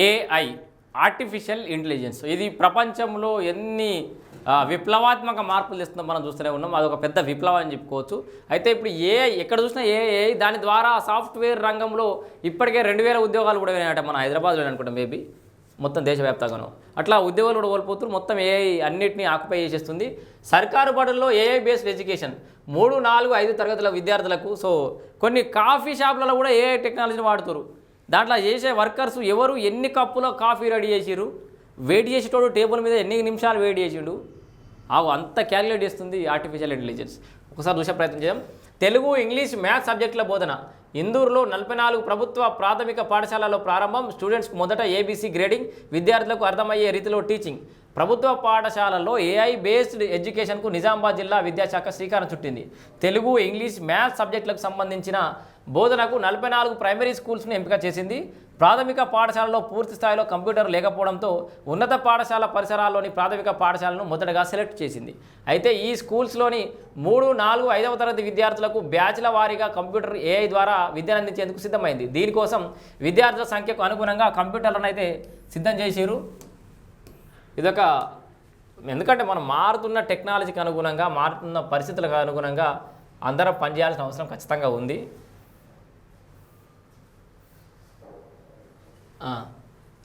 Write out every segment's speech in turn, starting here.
AI artificial intelligence ఇది ప్రపంచంలో ఎన్ని విప్లవాత్మక మార్పులు తెస్తుందో మనం చూస్తూనే ఉన్నాం. అదొక పెద్ద విప్లవం అని చెప్పుకోవచ్చు. అయితే ఇప్పుడు ఏఐ ఎక్కడ చూసినా ఏఐ దాని ద్వారా సాఫ్ట్వేర్ రంగంలో ఇప్పటికే రెండు వేల ఉద్యోగాలు కూడా వినాయట మన హైదరాబాద్లో అనుకుంటాం మేబీ. మొత్తం దేశవ్యాప్తంగాను. అట్లా ఉద్యోగాలు కూడా కోల్పోతున్నారు. మొత్తం ఏఐ అన్నింటినీ ఆక్యుపై చేసేస్తుంది. సర్కారు బడుల్లో ఏఐ బేస్డ్ ఎడ్యుకేషన్ మూడు నాలుగు ఐదు తరగతుల విద్యార్థులకు సో కొన్ని కాఫీ షాపులలో కూడా ఏఐ టెక్నాలజీని వాడుతారు దాంట్లో చేసే వర్కర్స్ ఎవరు ఎన్ని కప్పులో కాఫీ రెడీ చేసిరు వెయిట్ చేసేటోడు టేబుల్ మీద ఎన్ని నిమిషాలు వెయిట్ చేసిండు? ఆవు అంత క్యాలిక్యులేట్ చేస్తుంది ఆర్టిఫిషియల్ ఇంటెలిజెన్స్ ఒకసారి చూసే ప్రయత్నం చేద్దాం. తెలుగు ఇంగ్లీష్ మ్యాథ్స్ సబ్జెక్టుల బోధన. ఇందూరులో నలభై నాలుగు ప్రభుత్వ ప్రాథమిక పాఠశాలలో ప్రారంభం. స్టూడెంట్స్కి మొదట ఏబీసీ గ్రేడింగ్ విద్యార్థులకు అర్థమయ్యే రీతిలో టీచింగ్ ప్రభుత్వ పాఠశాలల్లో ఏఐ బేస్డ్ ఎడ్యుకేషన్కు నిజామాబాద్ జిల్లా విద్యాశాఖ శ్రీకారం చుట్టింది. తెలుగు ఇంగ్లీష్ మ్యాథ్స్ సబ్జెక్టులకు సంబంధించిన బోధనకు నలభై నాలుగు ప్రైమరీ స్కూల్స్ను ఎంపిక చేసింది. ప్రాథమిక పాఠశాలలో పూర్తి స్థాయిలో కంప్యూటర్ లేకపోవడంతో ఉన్నత పాఠశాల పరిసరాల్లోని ప్రాథమిక పాఠశాలను మొదటగా సెలెక్ట్ చేసింది. అయితే ఈ స్కూల్స్లోని మూడు నాలుగు ఐదవ తరగతి విద్యార్థులకు బ్యాచ్ల వారీగా కంప్యూటర్ ఏఐ ద్వారా విద్యను అందించేందుకు సిద్ధమైంది. దీనికోసం విద్యార్థుల సంఖ్యకు అనుగుణంగా కంప్యూటర్లను అయితే సిద్ధం చేసిరు ఇదొక ఎందుకంటే మనం మారుతున్న టెక్నాలజీకి అనుగుణంగా మారుతున్న పరిస్థితులకు అనుగుణంగా అందరం పనిచేయాల్సిన అవసరం ఖచ్చితంగా ఉంది.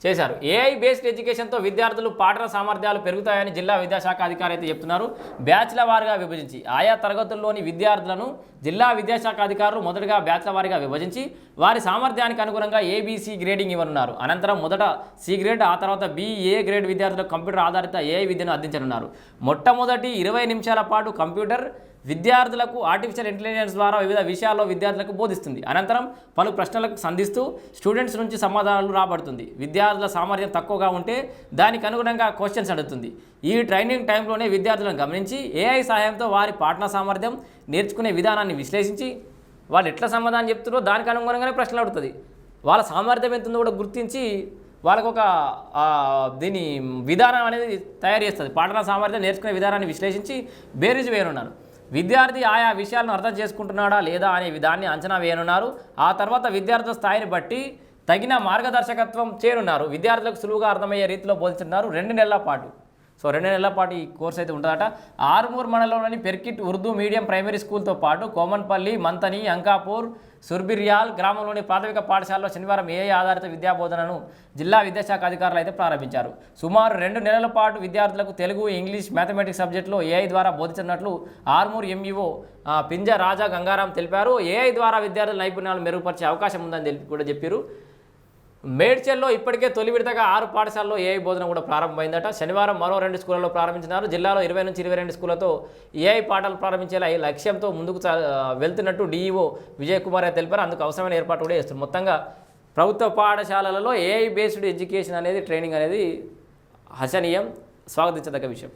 చేశారు. ఏఐ బేస్డ్ ఎడ్యుకేషన్తో విద్యార్థులు పాఠన సామర్థ్యాలు పెరుగుతాయని జిల్లా విద్యాశాఖ అధికారి అయితే చెప్తున్నారు. బ్యాచ్ల వారిగా విభజించి ఆయా తరగతుల్లోని విద్యార్థులను జిల్లా విద్యాశాఖ అధికారులు మొదటగా బ్యాచ్ల వారిగా విభజించి వారి సామర్థ్యానికి అనుగుణంగా ఏబీసీ గ్రేడింగ్ ఇవ్వనున్నారు. అనంతరం మొదట సి గ్రేడ్ ఆ తర్వాత బిఏ గ్రేడ్ విద్యార్థులకు కంప్యూటర్ ఆధారిత ఏఐ విద్యను అందించనున్నారు. మొట్టమొదటి ఇరవై నిమిషాల పాటు కంప్యూటర్ విద్యార్థులకు ఆర్టిఫిషియల్ ఇంటెలిజెన్స్ ద్వారా వివిధ విషయాల్లో విద్యార్థులకు బోధిస్తుంది. అనంతరం పలు ప్రశ్నలకు సంధిస్తూ స్టూడెంట్స్ నుంచి సమాధానాలు రాబడుతుంది. విద్యార్థుల సామర్థ్యం తక్కువగా ఉంటే దానికి అనుగుణంగా క్వశ్చన్స్ అడుగుతుంది. ఈ ట్రైనింగ్ టైంలోనే విద్యార్థులను గమనించి ఏఐ సహాయంతో వారి పాఠన సామర్థ్యం నేర్చుకునే విధానాన్ని విశ్లేషించి వాళ్ళు ఎట్లా సమాధానం చెప్తున్నారో దానికి అనుగుణంగానే ప్రశ్నలు అడుగుతుంది. వాళ్ళ సామర్థ్యం ఎంత ఉందో కూడా గుర్తించి వాళ్ళకు ఒక దీని విధానం అనేది తయారు చేస్తుంది. పాఠన సామర్థ్యం నేర్చుకునే విధానాన్ని విశ్లేషించి బేరీజు వేయనున్నారు విద్యార్థి ఆయా విషయాలను అర్థం చేసుకుంటున్నాడా లేదా అనే విధాన్ని అంచనా వేయనున్నారు. ఆ తర్వాత విద్యార్థుల స్థాయిని బట్టి తగిన మార్గదర్శకత్వం చేరున్నారు. విద్యార్థులకు సులువుగా అర్థమయ్యే రీతిలో బోధిస్తున్నారు. రెండు నెలల పాటు సో రెండు నెలల పాటు ఈ కోర్స్ అయితే ఉంటుందట. ఆర్మూర్ మండలంలోని పెర్కిట్ ఉర్దూ మీడియం ప్రైమరీ స్కూల్తో పాటు కోమన్పల్లి మంతని అంకాపూర్ సుర్బిర్యాల్ గ్రామంలోని ప్రాథమిక పాఠశాలలో శనివారం ఏఐ ఆధారిత విద్యా బోధనను జిల్లా విద్యాశాఖ అధికారులు అయితే ప్రారంభించారు. సుమారు రెండు నెలల పాటు విద్యార్థులకు తెలుగు ఇంగ్లీష్ మ్యాథమెటిక్స్ సబ్జెక్టులో ఏఐ ద్వారా బోధించినట్లు ఆర్మూర్ ఎంఈఓ పింజ రాజా గంగారాం తెలిపారు. ఏఐ ద్వారా విద్యార్థుల నైపుణ్యాలు మెరుగుపరిచే అవకాశం ఉందని కూడా చెప్పారు. మేడ్చల్లో ఇప్పటికే తొలి విడతగా ఆరు పాఠశాలలో ఏఐ బోధన కూడా ప్రారంభమైందట. శనివారం మరో రెండు స్కూళ్ళలో ప్రారంభించినారు. జిల్లాలో ఇరవై నుంచి ఇరవై రెండు స్కూళ్ళతో ఏఐ పాఠాలు ప్రారంభించేలా ఈ లక్ష్యంతో ముందుకు వెళ్తున్నట్టు డీఈఓ విజయ్ కుమార్ తెలిపారు. అందుకు అవసరమైన ఏర్పాటు కూడా చేస్తారు మొత్తంగా ప్రభుత్వ పాఠశాలలలో ఏఐ బేస్డ్ ఎడ్యుకేషన్ అనేది ట్రైనింగ్ అనేది హసనీయం స్వాగతించదగ్గ విషయం.